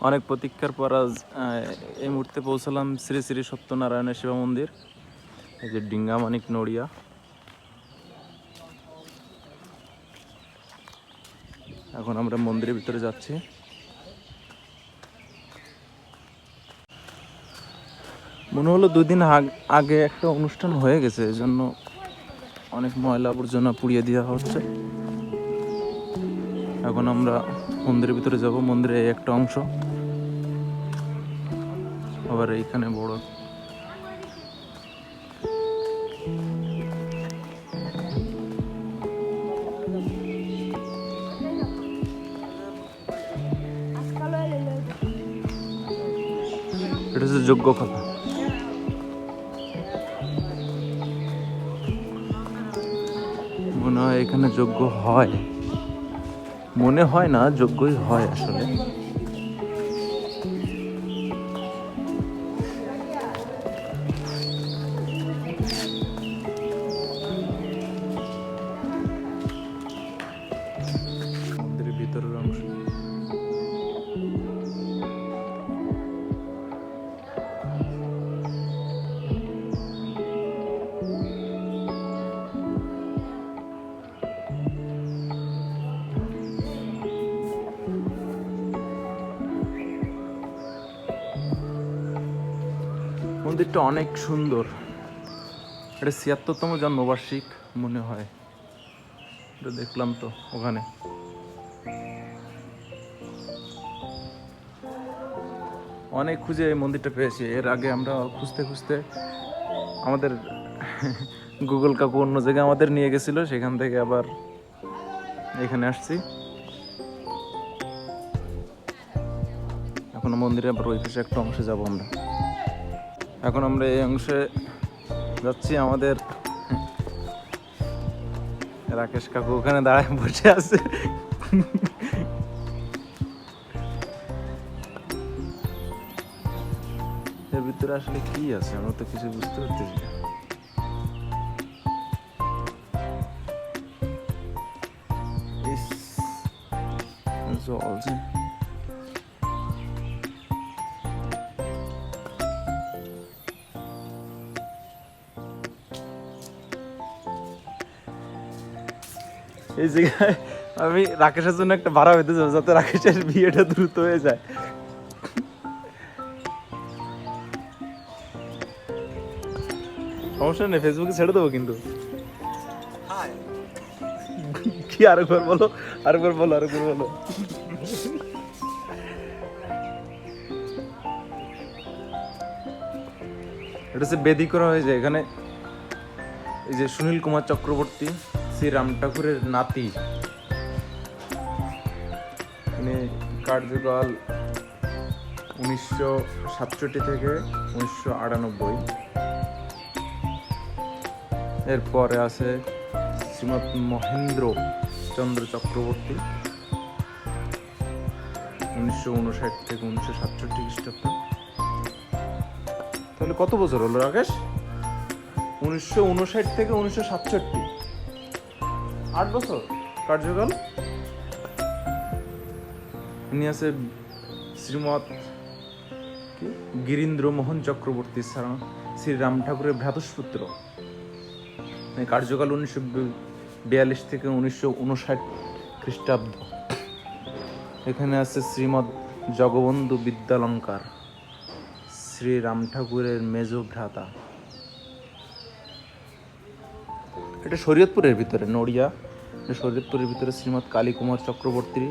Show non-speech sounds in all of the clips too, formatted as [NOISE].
অনেক প্রতীক্ষার পর আজ এই মুহূর্তে পৌঁছালাম শ্রী শ্রী সত্যনারায়ণের শিব মন্দির, এই যে ডিঙ্গামানিক নড়িয়া। এখন আমরা মন্দিরের ভিতরে যাচ্ছি। মনে হলো দুই দিন আগ- আগে একটা অনুষ্ঠান হয়ে গেছে, এই জন্য অনেক ময়লা আবর্জনা পুড়িয়ে দেওয়া হচ্ছে। এখন আমরা মন্দিরের ভিতরে যাব। মন্দিরের এই একটা অংশ। আবার এইখানে বড়। এটা হচ্ছে যোগ্য কথা। মনে হয় এখানে যোগ্য হয়। মনে হয় না যোগ্যই হয় আসলে। মন্দিরটা অনেক সুন্দর। এটা ছিয়াত্তরতম জন্মবার্ষিক মনে হয়। এটা দেখলাম তো ওখানে। অনেক খুঁজে এই মন্দিরটা পেয়েছি। এর আগে আমরা খুঁজতে খুঁজতে আমাদের [LAUGHS] গুগল কাকু অন্য জায়গায় আমাদের নিয়ে গেছিল, সেখান থেকে আবার এখানে আসছি। এখন মন্দিরে আবার ওই পাশে একটা অংশে যাব আমরা। এখন আমরা এই অংশে যাচ্ছি আমাদের রাকেশ কাকু ওখানে দাঁড়ায় বসে আছে। এর ভিতরে আসলে কি আছে? আমরা তো কিছু বুঝতে পারতেছি না। এই আমি রাকেশের জন্য একটা ভাড়া হইতে যাব, যাতে রাকেশের বিয়েটা দ্রুত হয়ে যায়। সমস্যা নেই ফেসবুকে ছেড়ে দেবো কিন্তু। কি আরেকবার বলো আরেকবার বলো আরেকবার বলো। এটা হচ্ছে বেদি করা হয়েছে, এখানে এই যে সুনীল কুমার চক্রবর্তী। শ্রী রাম ঠাকুরের নাতি। তিনি কার্যকাল উনিশশো সাতষট্টি থেকে উনিশশো আটানব্বই। এরপরে আছে শ্রীমৎ মহেন্দ্র চন্দ্র চক্রবর্তী। উনিশশো উনষাট থেকে উনিশশো সাতষট্টি খ্রিস্টাব্দ। তাহলে কত বছর হলো রাকেশ? উনিশশো উনষাট থেকে উনিশশো সাতষট্টি। আট বছর? কার্যকাল ইনি আছে শ্রীমৎ গিরীন্দ্র মোহন চক্রবর্তী ছাড়া শ্রী রাম ঠাকুরের ভ্রাতুষ্পুত্র। কার্যকাল উনিশশো বিয়াল্লিশ থেকে উনিশশো উনষাট খ্রিস্টাব্দ। এখানে আছে শ্রীমৎ জগবন্ধু বিদ্যালঙ্কার, শ্রী রাম ঠাকুরের মেজ ভ্রাতা এটা শরীয়তপুরের ভিতরে, নড়িয়া। এটা শরীয়তপুরের ভিতরে শ্রীমৎ কালী কুমার চক্রবর্তী,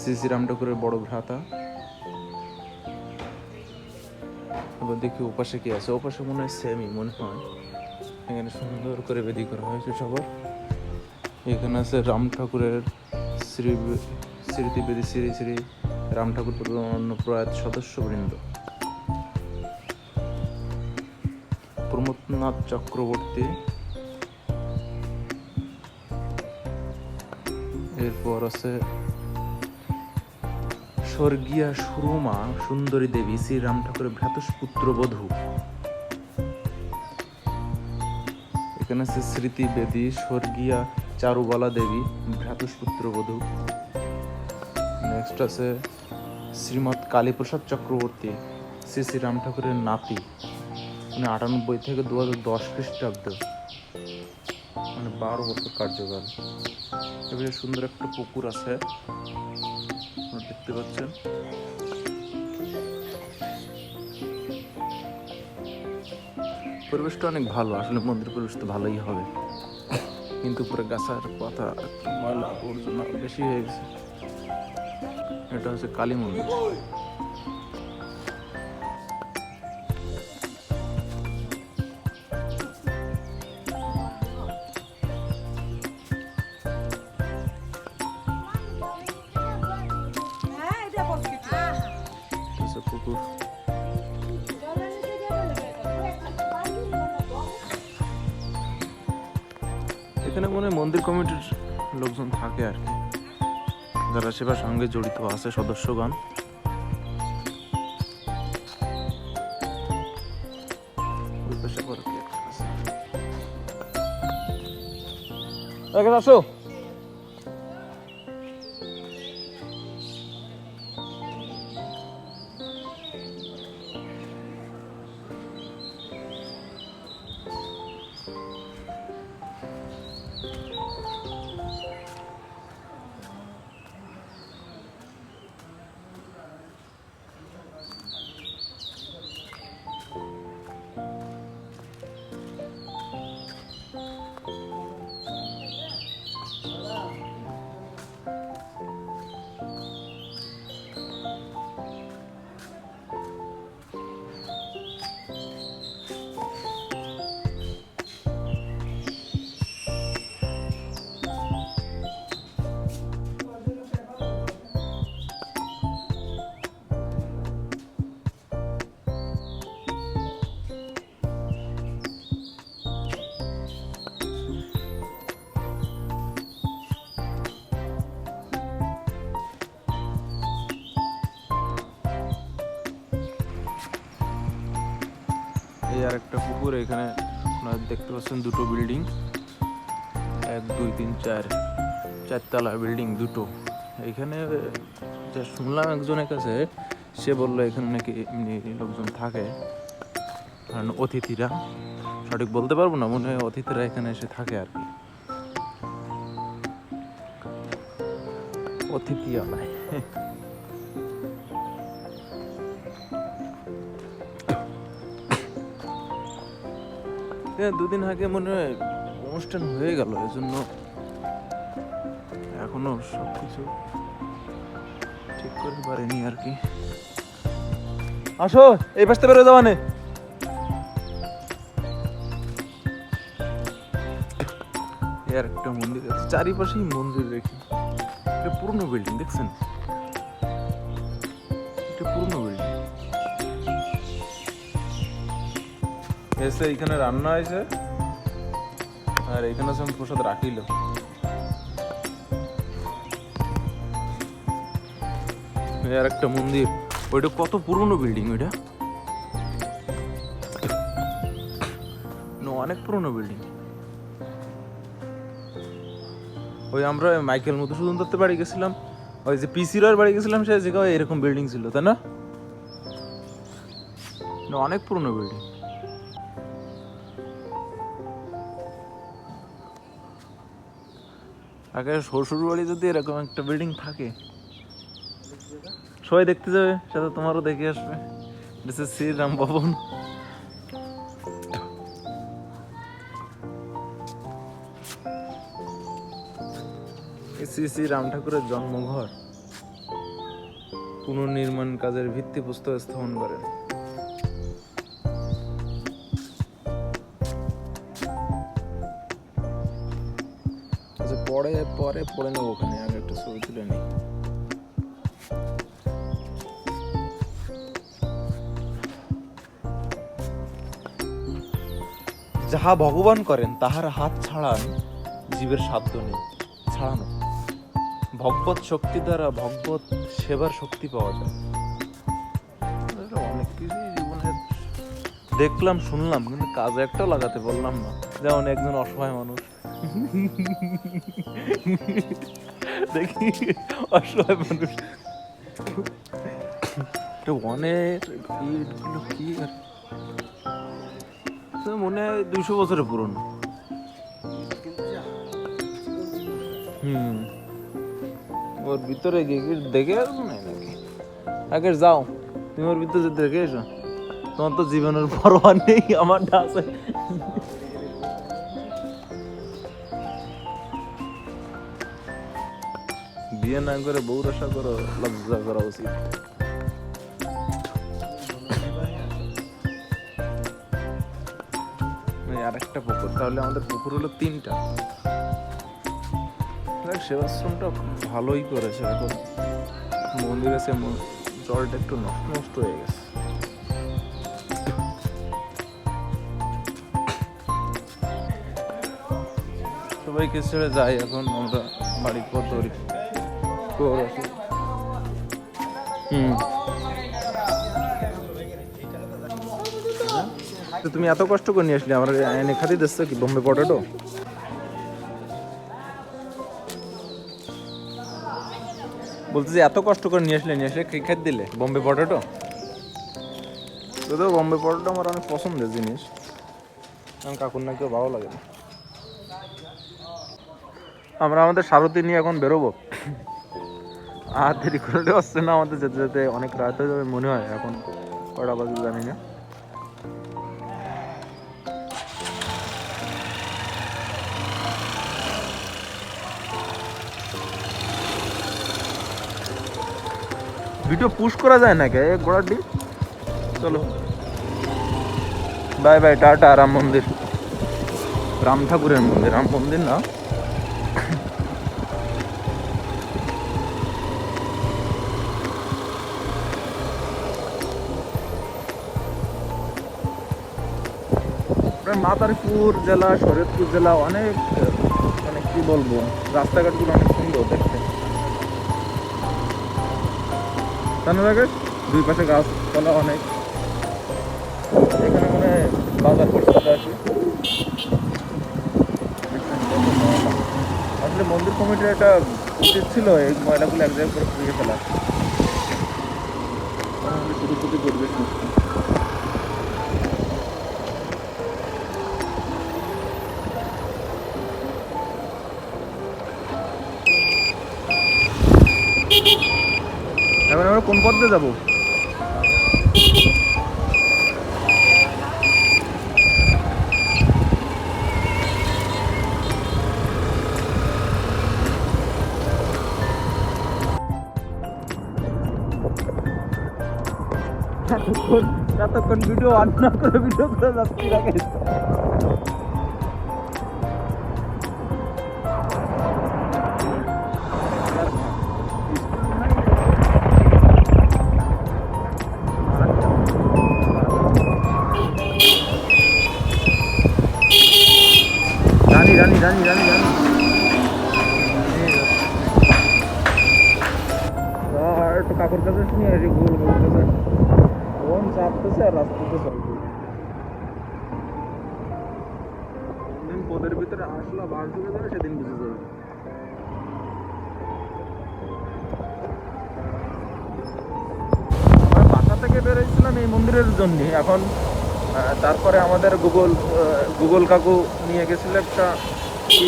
শ্রী শ্রী রাম ঠাকুরের বড় ভ্রাতা। এবার দেখি ওপাশে কি আছে? ওপাশে মনে হয় সেমই মনে হয়। এখানে সুন্দর করে বেদি করা হয়েছে সবার। এখানে আছে রাম ঠাকুরের শ্রী স্মৃতি বেদি, শ্রী শ্রী রাম ঠাকুর অন্য প্রয়াত সদস্যবৃন্দ। প্রমোদনাথ চক্রবর্তী এরপর আছে স্বর্গীয়া সুরমা, সুন্দরী দেবী, শ্রীরাম ঠাকুরের ভ্রাতুষ্পুত্র বধূ। এখানে আছে স্মৃতি বেদী, স্বর্গীয়া চারুবালা দেবী, ভ্রাতুষ্পুত্র বধূ। নেক্সট আছে শ্রীমৎ কালীপ্রসাদ চক্রবর্তী, শ্রী শ্রীরাম ঠাকুরের নাতি। মানে আটানব্বই থেকে দু হাজার দশ খ্রিস্টাব্দ মানে বারো বছর কার্যকাল। এবারে সুন্দর একটা পুকুর আছে। দেখতে পাচ্ছেন। পরিবেশটা অনেক ভালো, আসলে মন্দির পরিবেশ তো ভালোই হবে। কিন্তু উপরে গাছার পাতা ময়লা আবর্জনা বেশি হয়ে গেছে। এটা হচ্ছে কালী মন্দির। মন্দির কমিটির লোকজন থাকে আর কি। যারা সেবার সঙ্গে জড়িত আছে সদস্যগণ। আসো। আর একটা পুকুর, এখানে আপনারা দেখতে পাচ্ছেন দুটো বিল্ডিং। এক, দুই, তিন, চার, চারতলা বিল্ডিং দুটো। এখানে, যা শুনলাম একজনের কাছে, সে বলল এখানে নাকি এমনি লোকজন থাকে, কারণ অতিথিরা। সঠিক বলতে পারব না, মনে হয় অতিথিরা এখানে এসে থাকে আর কি। অতিথি আলায় হ্যাঁ দুদিন আগে মনে হয় অনুষ্ঠান হয়ে গেল, এজন্য এখনও সব কিছু ঠিক করতে পারিনি আর কি। আসো, এই পাশতে বেরো যাওয়া নে। আর একটা মন্দির আছে, চারিপাশেই মন্দির রেখে এটা পুরনো বিল্ডিং দেখছেন? এটা পুরনো বিল্ডিং এসে এখানে রান্না হয়েছে। আর এখানে সব প্রসাদ রাখিল। আর একটা মন্দির। ওইটা কত পুরনো বিল্ডিং ওইটা? অনেক পুরনো বিল্ডিং ওই আমরা মাইকেল মধুসূদন দত্তের বাড়ি গেছিলাম। ওই যে পিসির বাড়ি গেছিলাম সে জায়গায় এরকম বিল্ডিং ছিল তাই না, অনেক পুরনো বিল্ডিং আগে শ্বশুর বাড়ি যদি এরকম একটা বিল্ডিং থাকে, সবাই দেখতে যাবে, সাথে তোমারও দেখে আসবে। শ্রীরাম ভবন শ্রী শ্রী রাম ঠাকুরের জন্মঘর। পুনর্নির্মাণ কাজের ভিত্তি পুস্তক স্থাপন করেন। পড়ে নেব ওখানে, আগে একটা ছবি তুলে নিই। যাহা ভগবান করেন, তাহার হাত ছাড়ান জীবের সাধ্য নেই ছাড়ানো ভগবত শক্তি দ্বারা ভগবত সেবার শক্তি পাওয়া যায়। অনেক কিছুই দেখলাম, শুনলাম, কিন্তু কাজে একটাও লাগাতে বললাম না। যেমন একজন অসহায় মানুষ। [LAUGHS] দেখি অসহায় মানুষ। এটা অনেক ইটগুলো কি আর? মনে হয় দুশো বছরের পুরনো। হুম। ওর ভিতরে গিয়ে দেখে আসব না নাকি? আগে যাও তুমি ওর ভিতরে দেখে এসো। তোমার তো জীবনের পরোয়া নেই আমারটা আছে। বিয়ে না করে বউ রসা করো লজ্জা করা উচিত। আরেকটা পুকুর, তাহলে আমাদের পুকুর হলো তিনটা। সেবাশ্রমটা ভালোই করেছে এখন। মন্দির আছে জলটা একটু নষ্ট নষ্ট হয়ে গেছে। সবাইকে ছেড়ে যাই এখন, আমরা বাড়ির দৌড়ি হুম। তো তুমি এত কষ্ট করে নিয়ে আসলে? আমার এনে খাতি দিচ্ছ কি, বোম্বে পটেটো বলতে যে এত কষ্ট করে নিয়ে আসলে নিয়ে আসলে কি খাই দিলে? বোম্বে পটেটো তো বোম্বে পটেটো আমার অনেক পছন্দের জিনিস। আমার কাকুর না কেউ ভালো লাগে না। আমরা আমাদের সারথি নিয়ে এখন বেরোবো। আর দেরি করলে আসছে না আমাদের যেতে যেতে অনেক রাত হয়ে যাবে মনে হয় এখন কটা বাজে জানি না। ভিডিও পুশ করা যায় না কে ঘোড়ার ডিম? চলো। বাই বাই, টাটা, রাম মন্দির। রাম ঠাকুরের মন্দির, রাম মন্দির না? মাদারীপুর জেলা, শরীয়তপুর জেলা অনেক মানে কি বলব, রাস্তাঘাটগুলো অনেক সুন্দর দেখতে। দুই পাশে গাছপালা অনেক। এখানে মানে বাজার আসি। আসলে মন্দির কমিটির একটা উচিত ছিল, এই ময়লাগুলো এক জায়গায় করে ফেলা। শুধু শুধু পরিবেশ আমরা কোন পথ দিয়ে যাব এতক্ষণ এতক্ষণ ভিডিও অন করে ভিডিও করে যাচ্ছি রানী রানী আর একটু কাকুর কাছে নিয়ে আসি গোল গোল কাছে ফোন চাপতেছে আর রাস্তাতে দিন পদের ভিতরে আসলো বাস ঢুকে যাবে সেদিন বুঝে যাবে। বাসা থেকে বেরোইছিলাম এই মন্দিরের জন্য। এখন তারপরে আমাদের গুগল গুগল কাকু নিয়ে গেছিল একটা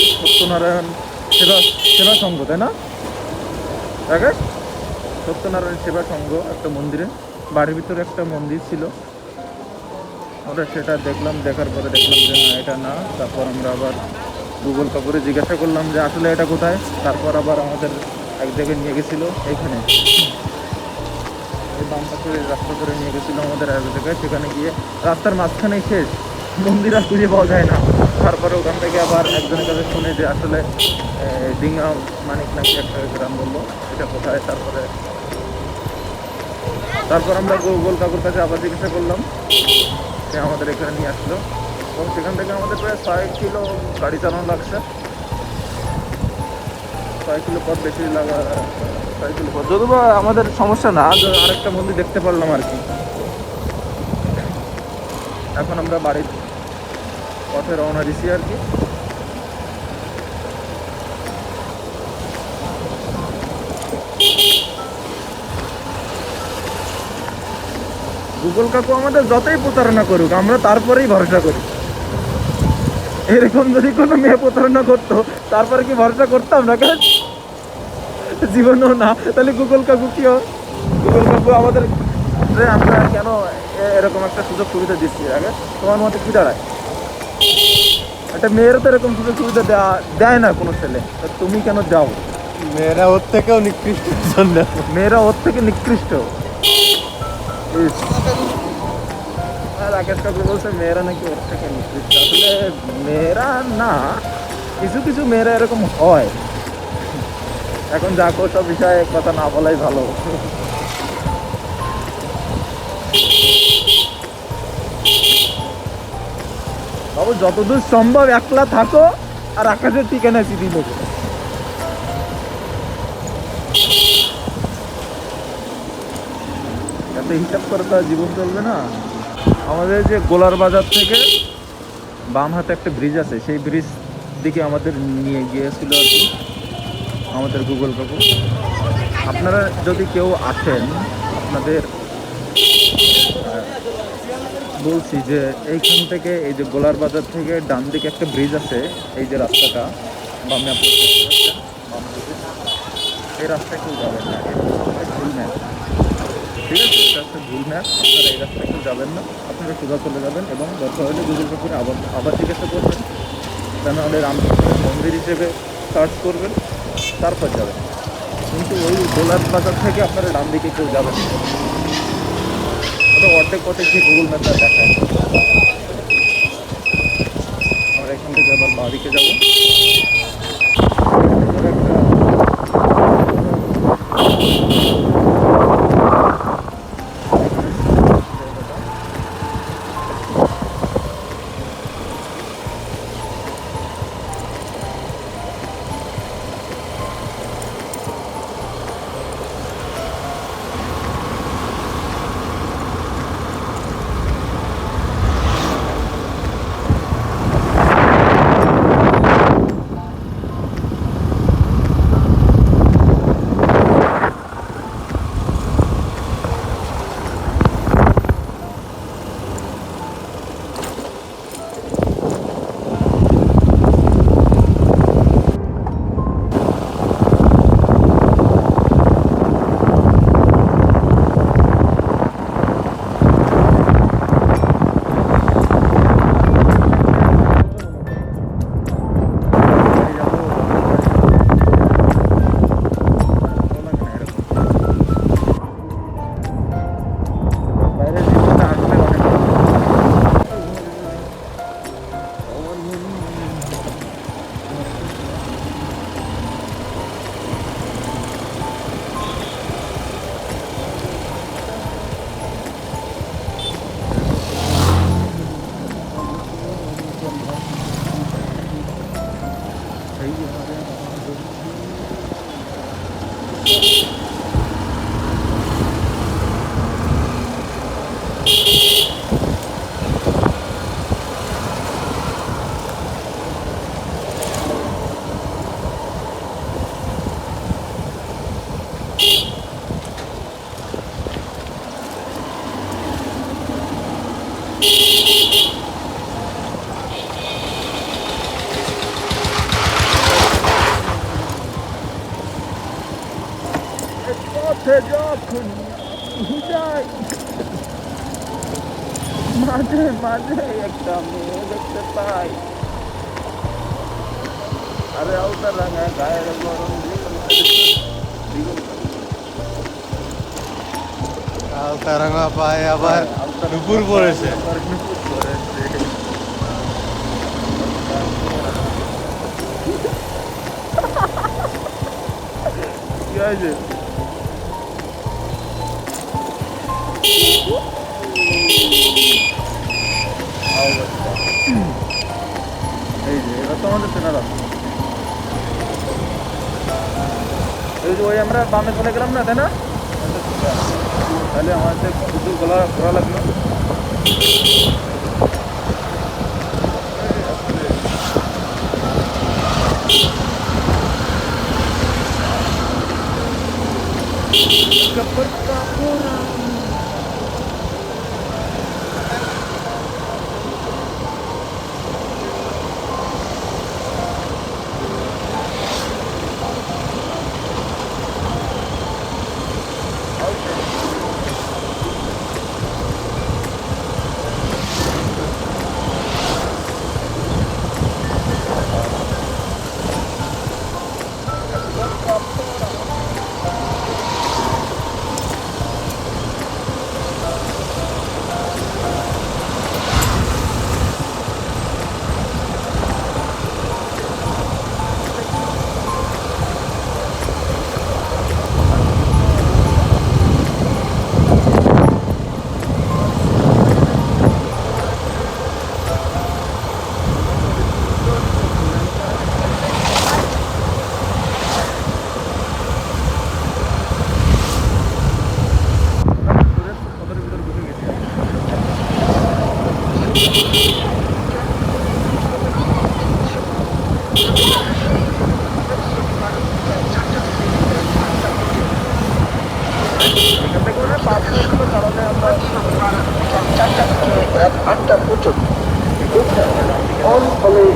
সত্যনারায়ণ সেবা সেবা সংঘ, তাই না? রাকেশ? সত্যনারায়ণ সেবা সংঘ একটা মন্দিরে। বাড়ির ভিতরে একটা মন্দির ছিল। আমরা সেটা দেখলাম, দেখার পরে দেখলাম যে না, এটা না। তারপর আমরা আবার গুগল কাপুরে জিজ্ঞাসা করলাম যে আসলে এটা কোথায়? তারপর আবার আমাদের এক জায়গায় নিয়ে গেছিল এইখানে এই বাম পাশে রাস্তা করে নিয়ে গেছিল আমাদের এক জায়গায়। সেখানে গিয়ে রাস্তার মাঝখানেই শেষ। মন্দির আর খুঁজে পাওয়া যায় না। তারপরে ওখান থেকে আবার একজনের কাছে শুনে যে আসলে এ, ডিঙ্গা মানিক নাকি একটা গ্রাম বলল এটা কোথায়? তারপরে তারপর আমরা গোল কাকুর কাছে আবার জিজ্ঞাসা করলাম সে আমাদের এখানে নিয়ে আসলো। এবং সেখান থেকে আমাদের প্রায় ছয় কিলো গাড়ি চালানো লাগছে। ছয় কিলো পথ বেশি লাগা ছয় কিলো পথ। যদিও আমাদের সমস্যা না আরেকটা মন্দির দেখতে পারলাম আর কি। এখন আমরা বাড়ির পথে রওনা দিছি আর কি। গুগল কাকু আমাদের যতই প্রতারণা করুক, আমরা তারপরেই ভরসা করি। এরকম যদি কোনো মেয়ে প্রতারণা করতো, তারপরে কি ভরসা করতাম না কাজ জীবনও না। তাহলে গুগল কাকু কি? গুগল কাকু আমাদের আমরা কেন এরকম একটা সুযোগ সুবিধা দিচ্ছি? আগে তোমার মতে কি দাঁড়ায়? একটা মেয়েরও তো এরকম সুযোগ সুবিধা দেওয়া দেয় না কোনো ছেলে। তা তুমি কেন যাও? মেয়েরা ওর থেকেও নিকৃষ্ট মেয়েরা ওর থেকে নিকৃষ্ট। রাকেশ কাকু বলছে মেয়েরা নাকি ওর থেকে নিকৃষ্ট। আসলে মেয়েরা না কিছু কিছু মেয়েরা এরকম হয়। এখন যা সব বিষয়ে কথা না বলাই ভালো। বাবু, যতদূর সম্ভব একলা থাকো আর আকাশের ঠিকানা চিঠি দেবো এত হিসাব করে তো জীবন চলবে না। আমাদের যে গোলার বাজার থেকে বাম হাতে একটা ব্রিজ আছে, সেই ব্রিজ দিকে আমাদের নিয়ে গিয়েছিল আর কি, আমাদের গুগল কাকু আপনারা যদি কেউ আসেন, আপনাদের বলছি যে এইখান থেকে, এই যে গোলার বাজার থেকে ডান দিকে একটা ব্রিজ আছে, এই যে রাস্তাটা, বামে আপনি বাম এই রাস্তায় কেউ যাবেন না ভুল ম্যাপ ঠিক আছে, এটা হচ্ছে ভুল ম্যাপ আপনারা এই রাস্তায় কেউ যাবেন না, আপনারা সোজা চলে যাবেন এবং দরকার হলে গুগল পেপারে আবার আবার জিজ্ঞাসা করবেন। তা নাহলে রামকৃষ্ণের মন্দির হিসেবে সার্চ করবেন, তারপর যাবেন। কিন্তু ওই গোলার বাজার থেকে আপনারা ডান দিকে কেউ যাবেন না। ওটা অর্ধেক পথে গিয়ে গুগল ম্যাপটা দেখায় আমরা এখান থেকে আবার বাঁ দিকে যাব একটা পথে যখন যাই মাঝে মাঝে একটা মেয়ে দেখতে পাই আরে আউটা রাঙা গায়ের গরম রাঙা পায়ে আবার নুপুর পড়েছে নুপুর পড়েছে কি হয়েছে? এই যে এবার তো আমাদের চেনা রাস্তা এই যে ওই আমরা বামে চলে গেলাম না তাই না তাহলে আমাদের শুধু গলা ঘোরা লাগল এখান Richard. Good. On believe.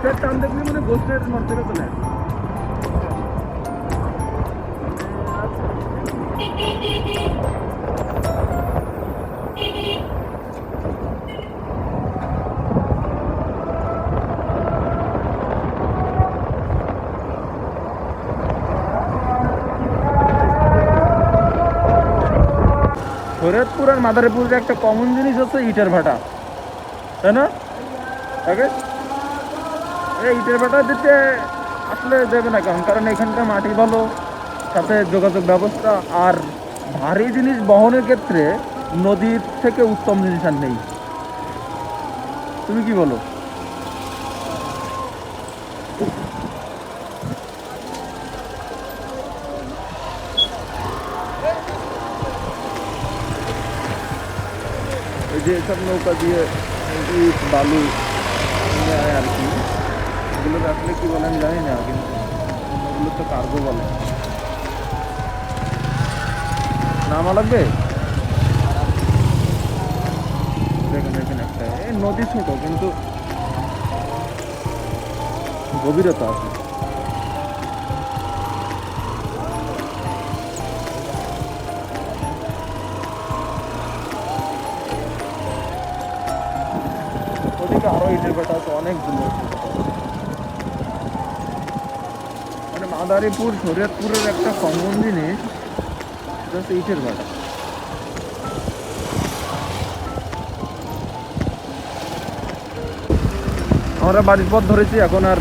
Sir ತಂದ್ರೆ ನಿಮ್ಮನ್ನು ಗೋಸ್ಕರ ಮಾಡ್ತಿರೋದಲ್ಲ মাদারীপুরের একটা কমন জিনিস হচ্ছে ইটের ভাটা। তাই না? এই ইটের ভাটা দিতে আসলে দেবে না কারণ কারণ এখানকার মাটি ভালো, সাথে যোগাযোগ ব্যবস্থা, আর ভারী জিনিস বহনের ক্ষেত্রে নদীর থেকে উত্তম জিনিস আর নেই। তুমি কি বলো? সব নৌকা দিয়ে ইট বালু নেয় আর কি। এগুলো আসলে কি বলে আমি জানি না, কিন্তু ওগুলো তো কার্গো বলে। নামা লাগবে? দেখেন দেখেন একটা। নদী ছোট, কিন্তু গভীরতা আছে। ইটের ভাটা অনেকগুলো মানে মাদারীপুর, শরীয়তপুরের একটা কমন জিনিস সেটা হচ্ছে ইটের ভাটা আমরা বাড়ির পথ ধরেছি, এখন আর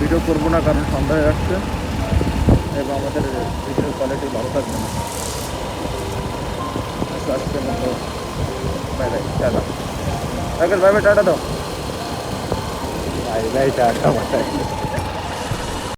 ভিডিও করব না, কারণ সন্ধ্যা যাচ্ছে এবং আমাদের ভিডিও কোয়ালিটি ভালো থাকবে না। তো আজকের মতো bye bye tata. Bye bye tata দাও। 你来一下看我